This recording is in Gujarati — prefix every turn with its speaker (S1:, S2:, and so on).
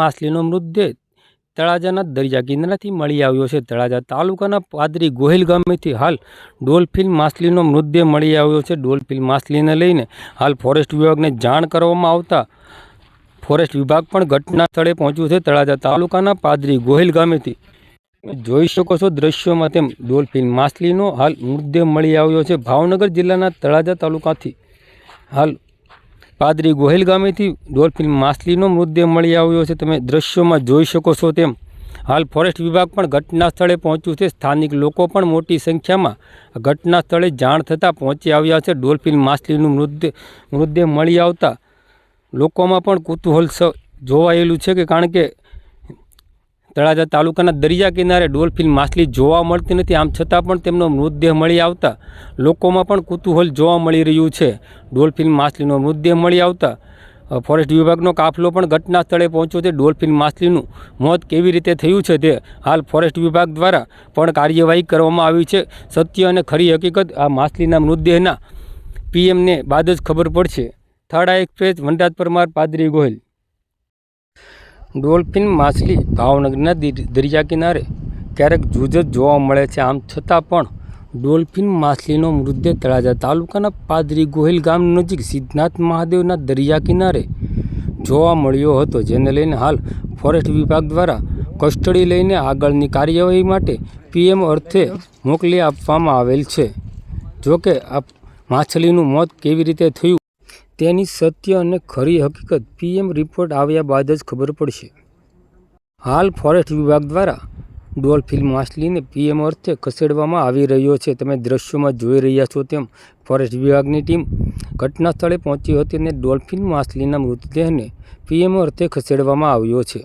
S1: માછલીનો મૃતદેહ તળાજાના દરિયા કિનારાથી મળી આવ્યો છે. તળાજા તાલુકાના પાદરી ગોહિલ ગામેથી હાલ ડોલ્ફિન માછલીનો મૃતદેહ મળી આવ્યો છે. ડોલ્ફિન માછલીને લઈને હાલ ફોરેસ્ટ વિભાગને જાણ કરવામાં આવતા ફોરેસ્ટ વિભાગ પણ ઘટના સ્થળે પહોંચ્યું છે. તળાજા તાલુકાના પાદરી ગોહિલ ગામેથી જોઈ શકો છો દ્રશ્યોમાં તેમ ડોલ્ફિન માછલીનો હાલ મૃતદેહ મળી આવ્યો છે. ભાવનગર જિલ્લાના તળાજા તાલુકાથી હાલ પાદરી ગોહિલ ગામેથી ડોલ્ફિન માછલીનો મૃતદેહ મળી આવ્યો છે. તમે દ્રશ્યોમાં જોઈ શકો છો તેમ હાલ ફોરેસ્ટ વિભાગ પણ ઘટના સ્થળે પહોંચ્યું છે. સ્થાનિક લોકો પણ મોટી સંખ્યામાં ઘટના સ્થળે જાણ થતાં પહોંચી આવ્યા છે. ડોલ્ફિન માછલીનું મૃતદેહ મૃતદેહ મળી આવતા લોકોમાં પણ કુતૂહલ જોવાયેલું છે કે કારણ કે તળાજા તાલુકાના દરિયા કિનારે ડોલ્ફિન માછલી જોવા મળતી નથી. આમ છતાં પણ તેમનો મૃતદેહ મળી આવતા લોકોમાં પણ કુતૂહલ જોવા મળી રહ્યું છે. ડોલ્ફિન માછલીનો મૃતદેહ મળી આવતા ફોરેસ્ટ વિભાગનો કાફલો પણ ઘટના સ્થળે પહોંચ્યો છે. ડોલ્ફિન માછલીનું મોત કેવી રીતે થયું છે તે હાલ ફોરેસ્ટ વિભાગ દ્વારા પણ કાર્યવાહી કરવામાં આવી છે. સત્ય અને ખરી હકીકત, આ માછલીના મૃતદેહના પીએમને બાદ જ ખબર પડશે. I Express Vanraj Parmar, Padri Gohil. Dolphin માછલી ભાવનગરના દરિયા કિનારે. ક્યારેક જૂજ જ જોવા મળે છે. આમ છતાં પણ ડોલ્ફિન માછલીનો મૃતદેહ તળાજા તાલુકાના પાદરી ગોહિલ ગામ નજીક સિદ્ધનાથ મહાદેવના દરિયા કિનારે જોવા મળ્યો હતો, જેને લઈને હાલ ફોરેસ્ટ વિભાગ દ્વારા કસ્ટડી લઈને આગળની કાર્યવાહી માટે પીએમ અર્થે મોકલી આપવામાં આવેલ છે. જોકે આ માછલીનું મોત કેવી રીતે થયું તેની સત્ય અને ખરી હકીકત પીએમ રિપોર્ટ આવ્યા બાદ જ ખબર પડશે. હાલ ફોરેસ્ટ વિભાગ દ્વારા ડોલ્ફિન માછલીને પીએમ અર્થે ખસેડવામાં આવી રહ્યો છે. તમે દ્રશ્યોમાં જોઈ રહ્યા છો તેમ ફોરેસ્ટ વિભાગની ટીમ ઘટના સ્થળે પહોંચી હતી અને ડોલ્ફિન માછલીના મૃતદેહને પીએમ અર્થે ખસેડવામાં આવ્યો છે.